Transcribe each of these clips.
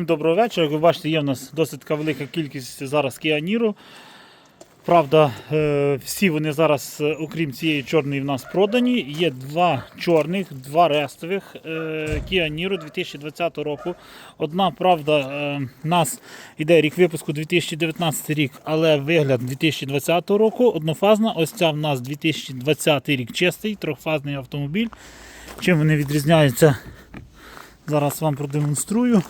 Доброго вечора. Як ви бачите, є в нас досить велика кількість зараз Niro. Правда, е, всі вони зараз, е, окрім цієї чорної, в нас продані. Є два чорних, два рестових е, Niro 2020 року. Одна, правда, в нас йде рік випуску 2019 рік, але вигляд 2020 року. Однофазна. Ось ця в нас 2020 рік чистий, трьохфазний автомобіль. Чим вони відрізняються? Зараз вам продемонструю.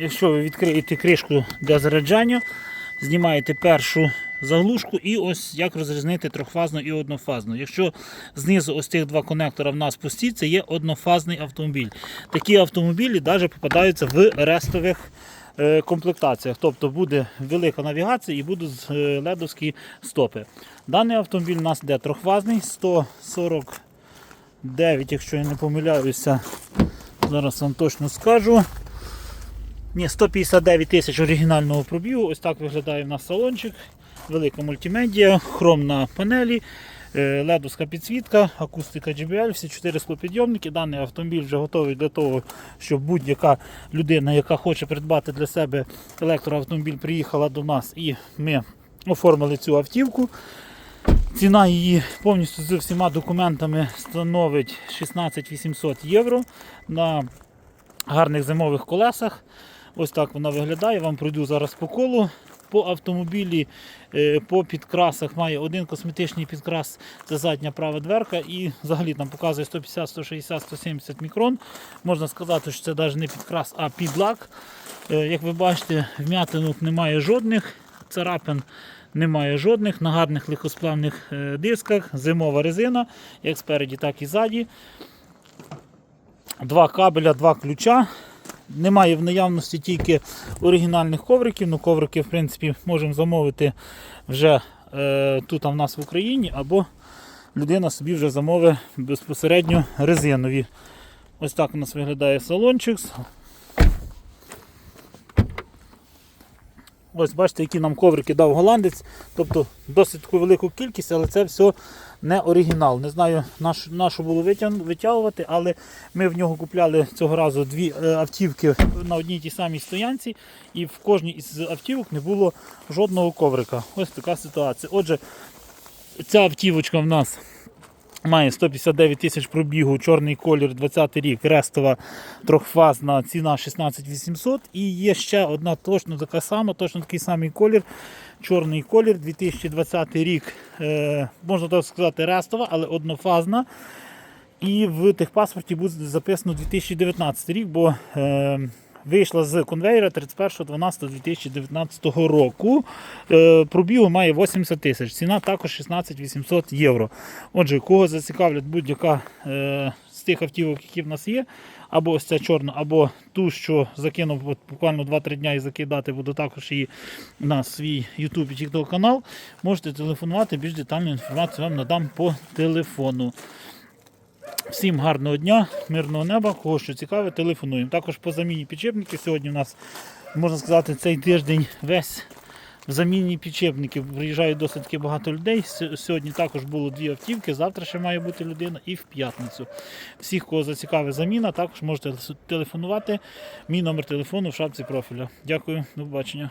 Якщо ви відкриєте кришку для заряджання, знімаєте першу заглушку і ось як розрізнити трьохфазну і однофазну. Якщо знизу ось цих два конектора в нас пусті, це є однофазний автомобіль. Такі автомобілі навіть попадаються в рестових е, комплектаціях. Тобто буде велика навігація і будуть е, ледовські стопи. Даний автомобіль у нас йде трьохфазний, 149, якщо я не помиляюся, зараз вам точно скажу. Ні, 159 тисяч оригінального пробігу. Ось так виглядає в нас салончик. Велика мультимедіа, хром на панелі, е, ледовська підсвітка, акустика JBL, всі чотири склопідйомники. Даний автомобіль вже готовий для того, щоб будь-яка людина, яка хоче придбати для себе електроавтомобіль, приїхала до нас і ми оформили цю автівку. Ціна її повністю з всіма документами становить 16 800 євро на гарних зимових колесах. Ось так вона виглядає. Вам пройду зараз по колу. По автомобілі, е, по підкрасах має один косметичний підкрас, це задня права дверка і взагалі там показує 150, 160, 170 мікрон. Можна сказати, що це навіть не підкрас, а підлак. Е, Як ви бачите, вм'ятинок немає жодних, царапин немає жодних, на гарних легкосплавних е, дисках, зимова резина, як спереді, так і ззаді. Два кабеля, два ключа. Немає в наявності тільки оригінальних ковриків. Ну, коврики, в принципі, можемо замовити вже е, тут а в нас в Україні, або людина собі вже замовить безпосередньо резинові. Ось так у нас виглядає салончик. Ось бачите, які нам коврики дав голландець. Тобто досить таку велику кількість, але це все не оригінал. Не знаю, на що- було витягувати, але ми в нього купляли цього разу дві е, автівки на одній тій самій стоянці, і в кожній із автівок не було жодного коврика. Ось така ситуація. Отже, ця автівочка в нас Має 159 тисяч пробігу, чорний колір, 20 рік, рестова трьохфазна ціна 16 800. І є ще одна точно така сама, точно такий самий колір. Чорний колір, 2020 рік, е, можна так сказати, рестова, але однофазна. І в техпаспорті буде записано 2019 рік, бо е, вийшла з конвейера 31.12.2019 року. Е, пробігу має 80 тисяч. Ціна також 16 800 євро. Отже, кого зацікавлять будь-яка е, з тих автівок, які в нас є, або ось ця чорна, або ту, що закинув буквально 2-3 дня і закидати, буду також її на свій YouTube і TikTok канал. Можете телефонувати, більш детальну інформацію вам надам по телефону. Всім гарного дня, мирного неба, кого що цікаве, телефонуємо. Також по заміні підшипників. Сьогодні у нас, можна сказати, цей тиждень весь в заміні підшипників. Приїжджає досить багато людей. Сьогодні також було дві автівки, завтра ще має бути людина і в п'ятницю. Всіх, кого зацікавить заміна, також можете телефонувати. Мій номер телефону в шапці профіля. Дякую, до побачення.